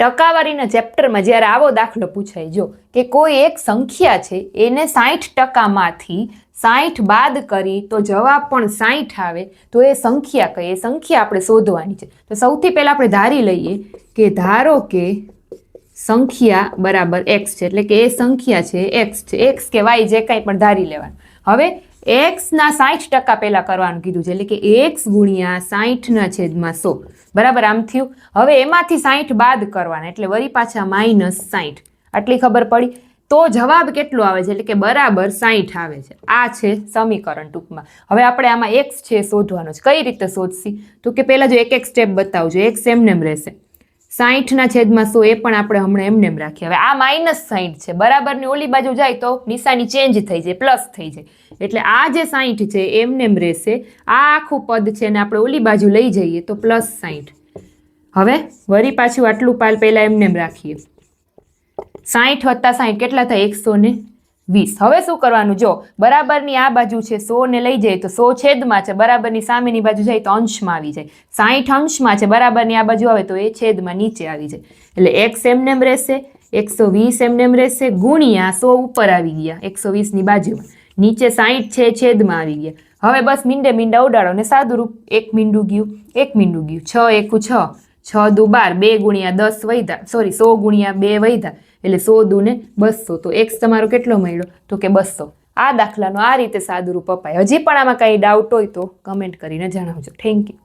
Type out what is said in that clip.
ટકાવારીના ચેપ્ટરમાં જ્યારે આવો દાખલો પૂછાય, જો કે કોઈ એક સંખ્યા છે, એને સાહીઠ ટકામાંથી સાહીઠ બાદ કરી તો જવાબ પણ સાહીઠ આવે, તો એ સંખ્યા કઈ? એ સંખ્યા આપણે શોધવાની છે. તો સૌથી પહેલાં આપણે ધારી લઈએ કે ધારો કે સંખ્યા બરાબર એક્સ છે, એટલે કે એ સંખ્યા છે એક્સ છે. એક્સ કે વાય જે કાંઈ પણ ધારી લેવાનું. હવે એક્સના સાઠ ટકા પહેલાં કરવાનું કીધું છે, એટલે કે એક્સ ગુણ્યા સાઠના છેદમાં સો. બરાબર આમ થયું? હવે એમાંથી સાઠ બાદ કરવાના, એટલે વળી પાછા માઇનસ સાઠ આટલી ખબર પડી? તો જવાબ કેટલો આવે છે? એટલે કે બરાબર સાહીઠ આવે છે. આ છે સમીકરણ ટૂંકમાં. હવે આપણે આમાં એક્સ છે શોધવાનો છે. કઈ રીતે શોધશી? તો કે પહેલાં જો એક એક સ્ટેપ બતાવજો. એક્સ એમને રહેશે. સાહીઠના છેદમાં સો એ પણ આપણે હમણાં એમનેમ રાખીએ હવે આ માઇનસ સાહીઠ છે. બરાબરની ઓલી બાજુ જાય તો નિશાની ચેન્જ થઈ જાય, પ્લસ થઈ જાય. એટલે આ જે સાહીઠ છે એમનેમ રહેશે. આ આખું પદ છે ને આપણે ઓલી બાજુ લઈ જઈએ તો પ્લસ સાહીઠ. હવે વરી પાછું આટલું પાલ પહેલાં એમનેમ રાખીએ. સાહીઠ વત્તા સાહીઠ કેટલા થાય? એકસો ને વીસ. હવે શું કરવાનું? જો, બરાબરની આ બાજુ છે સો ને લઈ જાય તો સો છેદમાં છે. બરાબરની સામેની બાજુ જાય તો અંશમાં આવી જાય. સાહીઠ અંશમાં છે. બરાબરની આ બાજુ આવે તો એ છેદમાં નીચે આવી જાય. એટલે એક્સ એમનેમ રહેશે, એકસો વીસ એમનેમ રહેશે, ગુણ્યા સો ઉપર આવી ગયા, એકસો વીસની બાજુમાં. નીચે સાહીઠ છે, છેદમાં આવી ગયા. હવે બસ મીંડે મીંડા ઉડાડો ને સાદું રૂપ એક મીંડું ગયું, એક મીંડું ગયું. છ એકું છ. છ દુ બાર, બે ગુણ્યા દસ વૈધા સોરી સો ગુણ્યા બે વૈધા, એટલે સો દુ ને બસો. તો એક્સ તમારો કેટલો મળ્યો? તો કે બસો. આ દાખલાનો આ રીતે સાદુરૂપ અપાય. હજી પણ આમાં કાંઈ ડાઉટ હોય તો કમેન્ટ કરીને જણાવજો. Thank you